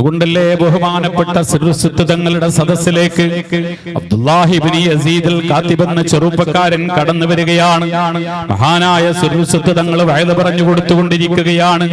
അതുകൊണ്ടല്ലേ ബഹുമാനപ്പെട്ട തങ്ങളുടെ സദസ്സിലേക്ക് അബ്ദുല്ലാഹിബിനി അസീദുൽ കാത്തിബ് എന്ന ചെറുപ്പക്കാരൻ കടന്നു വരികയാണ്. മഹാനായ സിറുസിത്ത് തങ്ങൾ വയത് പറഞ്ഞു കൊടുത്തുകൊണ്ടിരിക്കുകയാണ്.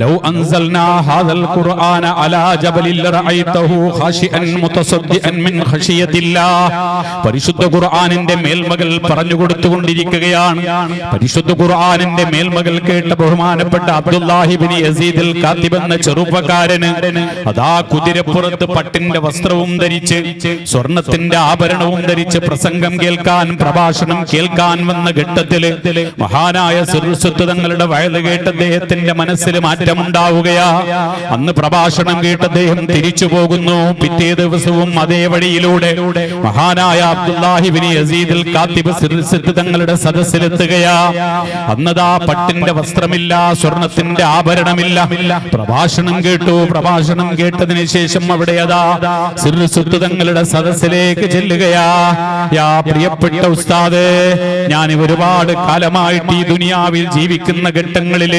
ലൗ അൻസൽനാ ഹാദൽ ഖുർആന അലാ ജബലിൽ റഅയ്തഹു ഖാശിഅൻ മുതസദ്ദിഅൻ മിൻ ഖശിയത്തില്ലാഹ് പരിശുദ്ധ ഖുർആനിന്റെ മേൽമകൾ പറഞ്ഞു കൊടുത്തുകൊണ്ടിരിക്കുകയാണ്. പരിശുദ്ധ ഖുർആനിന്റെ മേൽമകൾ കേട്ട ബഹുമാനപ്പെട്ട അബ്ദുല്ലാഹിബിനി യസീദുൽ കാത്തിബെന്ന ചെറുപ്പക്കാരന് അതാ കുതിരപ്പുറത്ത് പട്ടിന്റെ വസ്ത്രവും ധരിച്ച് സ്വർണത്തിന്റെ ആഭരണവും ധരിച്ച് പ്രസംഗം കേൾക്കാൻ പ്രഭാഷണം കേൾക്കാൻ വന്ന ഘട്ടത്തിൽ മഹാനായ സിറുസത്ത് തങ്ങളുടെ വയത് കേട്ട് അദ്ദേഹത്തിന്റെ മനസ്സിൽ മാറ്റമുണ്ടാവുകയാ. അന്ന് പ്രഭാഷണം കേട്ട് അദ്ദേഹം തിരിച്ചു പോകുന്നു. പിറ്റേ ദിവസവും അതേ വഴിയിലൂടെ മഹാനായ അബ്ദുല്ലാഹിബിനി യസീദുൽ കാത്തിബ് സിറുസത്ത് തങ്ങളുടെ സദസ്സിലെത്തുകയാ. അന്നതാ പട്ടിന്റെ വസ്ത്രമില്ല സ്വർണത്തിന്റെ ആഭരണമില്ല. പ്രഭാഷണം കേട്ടു പ്രഭാഷണം കേട്ടതിന് ശേഷം അവിടെ അതാ സിറുസുത്ത് തങ്ങളുടെ സദസ്സിലേക്ക് ചെല്ലുകയാ. യാ പ്രിയപ്പെട്ട ഉസ്താദ് ഞാൻ ഒരുപാട് കാലമായിട്ട് ഈ ദുനിയാവിൽ ജീവിക്കുന്ന ഘട്ടങ്ങളിൽ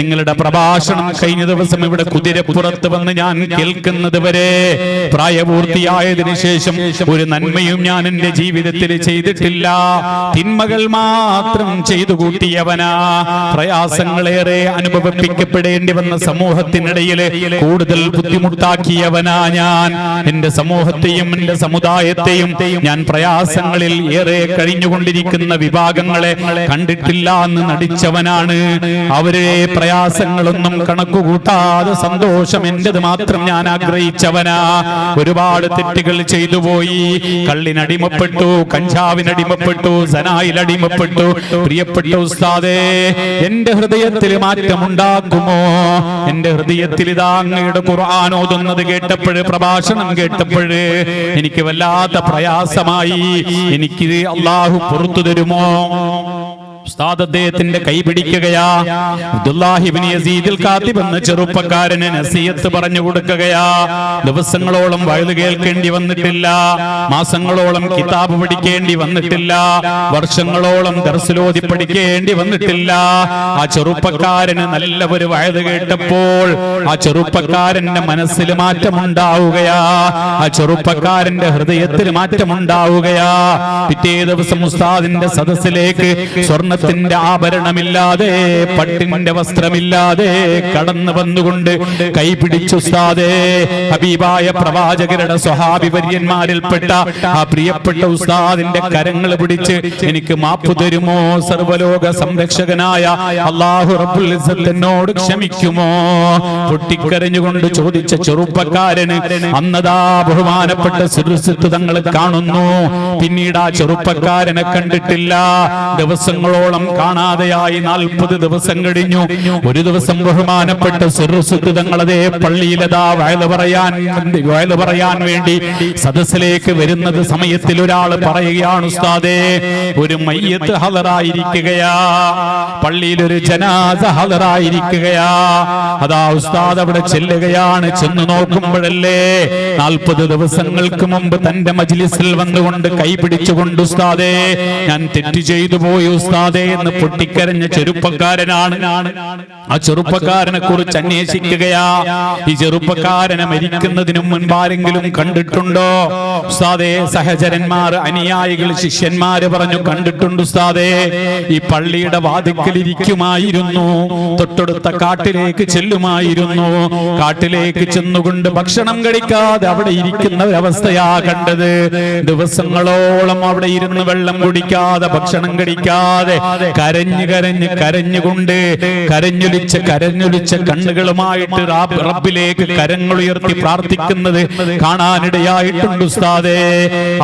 നിങ്ങളുടെ പ്രഭാഷണം കഴിഞ്ഞ ദിവസം ഇവിടെ കുതിരപ്പുറത്ത് വന്ന് ഞാൻ കേൾക്കുന്നത് വരെ പ്രായപൂർത്തിയായതിനു ശേഷം ഒരു നന്മയും ഞാൻ എന്റെ ജീവിതത്തിൽ ചെയ്തിട്ടില്ല. തിന്മകൾ മാത്രം ചെയ്തു കൂട്ടിയവനാ. പ്രയാസങ്ങളേറെ അനുഭവിപ്പിക്കപ്പെടേണ്ടി വന്ന സമൂഹത്തിനിടയിൽ കൂടുതൽ ബുദ്ധിമുട്ടാക്കിയവനാ ഞാൻ. എന്റെ സമൂഹത്തെയും എന്റെ സമുദായത്തെയും ഞാൻ പ്രയാസങ്ങളിൽ ഏറെ കഴിഞ്ഞുകൊണ്ടിരിക്കുന്ന വിഭാഗങ്ങളെ കണ്ടിട്ടില്ല എന്ന് നടിച്ചവനാണ്. അവരെ പ്രയാസങ്ങളൊന്നും കണക്കുകൂട്ടാതെ സന്തോഷം എന്റേത് മാത്രം ഞാൻ ആഗ്രഹിച്ചവനാ. ഒരുപാട് തെറ്റുകൾ ചെയ്തു പോയി. കള്ളിനടിമപ്പെട്ടു കഞ്ചാവിനടിമപ്പെട്ടു സനായിലടിമപ്പെട്ടു പ്രിയപ്പെട്ട ഉസ്താദേ എന്റെ ഹൃദയത്തിൽ മാറ്റമുണ്ടാക്കുമോ? എന്റെ ഹൃദയത്തിൽ ഇതാ അങ്ങയുടെ ഖുർആൻ ഓതുന്നത് കേട്ടപ്പോഴ് പ്രഭാഷണം കേട്ടപ്പോഴ് എനിക്ക് വല്ലാത്ത പ്രയാസമായി. എനിക്ക് അള്ളാഹു പുറത്തു തരുമോ? ഉസ്താദ് അദ്ദേഹത്തിന്റെ കൈ പിടിക്കുകയാ. അബ്ദുല്ലാഹിബിൻ യസീദിൽ കാത്തിബ് എന്ന ചെറുപ്പക്കാരന് നസീയത്ത് പറഞ്ഞു കൊടുക്കുകയാ. ദിവസങ്ങളോളം വയലു കേൾക്കേണ്ടി വന്നിട്ടില്ല. മാസങ്ങളോളം കിതാബ് പഠിക്കേണ്ടി വന്നിട്ടില്ല. വർഷങ്ങളോളം ദർശലോതി പഠിക്കേണ്ടി വന്നിട്ടില്ല. ആ ചെറുപ്പക്കാരന് നല്ല ഒരു വയത് കേട്ടപ്പോൾ ആ ചെറുപ്പക്കാരന്റെ മനസ്സിൽ മാറ്റമുണ്ടാവുകയാ. ആ ചെറുപ്പക്കാരന്റെ ഹൃദയത്തിൽ മാറ്റമുണ്ടാവുകയാ. പിറ്റേ ദിവസം ഉസ്താദിന്റെ സദസ്സിലേക്ക് സ്വർണത്തിന്റെ ആഭരണമില്ലാതെ പട്ടിന്റെ വസ്ത്രമില്ലാതെ കടന്നു വന്നുകൊണ്ട് കൈപിടിച്ചു ഉസ്താദേ ഹബീബായ പ്രവാചകരുടെ സ്വഹാബി വര്യന്മാരിൽപ്പെട്ട ആ പ്രിയപ്പെട്ട ഉസ്താദിന്റെ കരങ്ങൾ പിടിച്ച് എനിക്ക് മാപ്പ് തരുമോ? സർവലോക സംരക്ഷകനായ അള്ളാഹു റബ്ബുൽ എന്നോട് ക്ഷമിക്കുമോ? പൊട്ടിക്കരഞ്ഞുകൊണ്ട് ചോദിച്ച ചെറുപ്പക്കാരന് അന്നതാ ബഹുമാനപ്പെട്ട സുരസിത്ത് തങ്ങൾ കാണുന്നു. പിന്നീട് ആ ചെറുപ്പക്കാരനെ കണ്ടിട്ടില്ല. ദിവസങ്ങളോളം കാണാതെയായി നാൽപ്പത് ദിവസം കഴിഞ്ഞു. ഒരു ദിവസം ബഹുമാനപ്പെട്ട സിറുസിത്ത് തങ്ങൾ അതേ പള്ളിയിലതാ വയൽ പറയാൻ വയൽ പറയാൻ വേണ്ടി സദസ്സിലേക്ക് വരുന്നത് സമയത്തിൽ ഒരാൾ പറയുകയാണ് ഉസ്താദേ ഒരു മയ്യത്ത് ഹലറായിരിക്കുകയാ. പള്ളിയിൽ ഒരു ജനാസ ഹലറായിരിക്കുകയാ. അതാ ഉസ്താദ് അവിടെ ചെല്ലുകയാണ്. ചെന്ന് നോക്കുമ്പോഴല്ലേ നാൽപ്പത് ദിവസങ്ങൾക്ക് മുമ്പ് തന്റെ മജ്ലിസിൽ വന്നുകൊണ്ട് കൈ പിടിച്ചുകൊണ്ട് ഉസ്താദേ ഞാൻ തെറ്റ് ചെയ്തു പോയി ഉസ്താദേ. എന്ന് പൊട്ടിക്കരഞ്ഞ ചെറുപ്പക്കാരനാണ്. ആ ചെറുപ്പക്കാരനെ കുറിച്ച് അന്വേഷിക്കുകയാ. ഈ ചെറുപ്പക്കാരനെ മരിക്കുന്നതിനും മുൻപാരെങ്കിലും കണ്ടിട്ടുണ്ടോ? ഉസ്താദേ സഹചരന്മാർ അനുയായികൾ ശിഷ്യന്മാര് പറഞ്ഞു കണ്ടിട്ടുണ്ട് ഉസ്താദേ. ഈ പള്ളിയുടെ വാതിക്കലിരിക്കുമായിരുന്നു. തൊട്ടടുത്ത കാട്ടിലേക്ക് ചെല്ലുമായിരുന്നു. കാട്ടിലേക്ക് ചെന്നുകൊണ്ട് ഭക്ഷണം കഴിക്കാതെ അവിടെ ഇരിക്കുന്ന ഒരവസ്ഥയാ കണ്ടത്. ദിവസങ്ങളോളം അവിടെ ഇരുന്ന് വെള്ളം കുടിക്കാതെ ഭക്ഷണം കഴിക്കാതെ കരഞ്ഞു കരഞ്ഞ് കരഞ്ഞുകൊണ്ട് കരഞ്ഞൊലിച്ച കരഞ്ഞൊലിച്ച കണ്ണുകളുമായിട്ട് റാബ് റബ്ബിലേക്ക് കരങ്ങൾ ഉയർത്തി പ്രാർത്ഥിക്കുന്നത് കാണാനിടയായിട്ടുണ്ട് ഉസ്താദേ.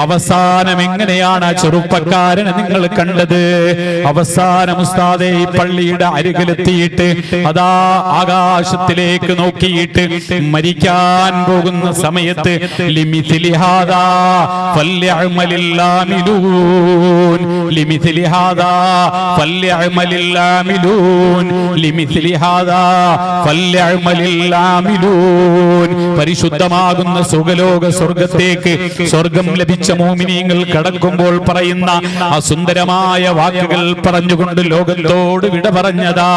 അവസാനം എങ്ങനെയാണ് ആ ചെറുപ്പക്കാരനെ നിങ്ങൾ കണ്ടത്? അവസാനം ഉസ്താദേ ഈ പള്ളിയുടെ അരികിലെത്തിയിട്ട് അതാ ആകാശത്തിലേക്ക് നോക്കിയിട്ട് മരിക്കാൻ പോകുന്ന സമയത്ത് ലിമിഥിലി ഹാദാ ഫല്യഅമലിൽ العاملون لمثل هذا فليعمل ആമിലൂൻ പരിശുദ്ധമാകുന്ന സുഖലോക സ്വർഗത്തേക്ക് സ്വർഗം ലഭിച്ച മോമിനിയങ്ങൾ കടക്കുമ്പോൾ പറയുന്ന ആ സുന്ദരമായ വാക്കുകൾ പറഞ്ഞുകൊണ്ട് ലോകത്തോട് വിട പറഞ്ഞതാ.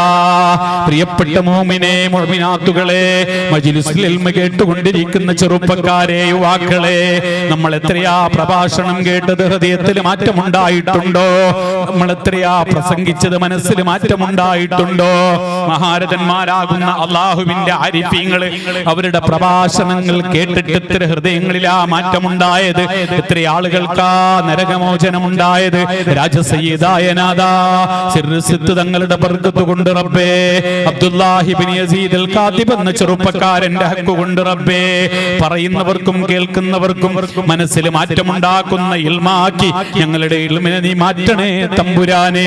പ്രിയപ്പെട്ട മോമിനെ മോമിനാത്തുകളെ കേട്ടുകൊണ്ടിരിക്കുന്ന ചെറുപ്പക്കാരെ യുവാക്കളെ നമ്മൾ എത്രയാ പ്രഭാഷണം കേട്ടത് ഹൃദയത്തിൽ മാറ്റമുണ്ടായിട്ടുണ്ടോ? നമ്മൾ എത്രയാ പ്രസംഗിച്ചത് മനസ്സിൽ മാറ്റമുണ്ടായിട്ടുണ്ടോ? മഹാരഥന്മാരാകുന്ന അള്ളാഹുവിന്റെ ആരിഫ്യങ്ങൾ അവരുടെ പ്രഭാഷണങ്ങൾ കേട്ടിട്ട് എത്ര ഹൃദയങ്ങളിലാ മാറ്റമുണ്ടായത്? എത്ര ആളുകൾക്കാ നരകമോചനമുണ്ടായത്? രാജസയ്യിദായ നാഥാ സിർസിത്ത് തങ്ങളുടെ ബർക്കത്ത് കൊണ്ട് റബ്ബേ അബ്ദുല്ലാഹിബിൻ എന്ന ചെറുപ്പക്കാരന്റെ ഹക്ക് കൊണ്ട് റബ്ബേ പറയുന്നവർക്കും കേൾക്കുന്നവർക്കും മനസ്സിൽ മാറ്റമുണ്ടാക്കുന്ന ഇൽമാക്കി ഞങ്ങളുടെ ഇൽമിനെ നീ മാറ്റണേ തമ്പുരാനേ.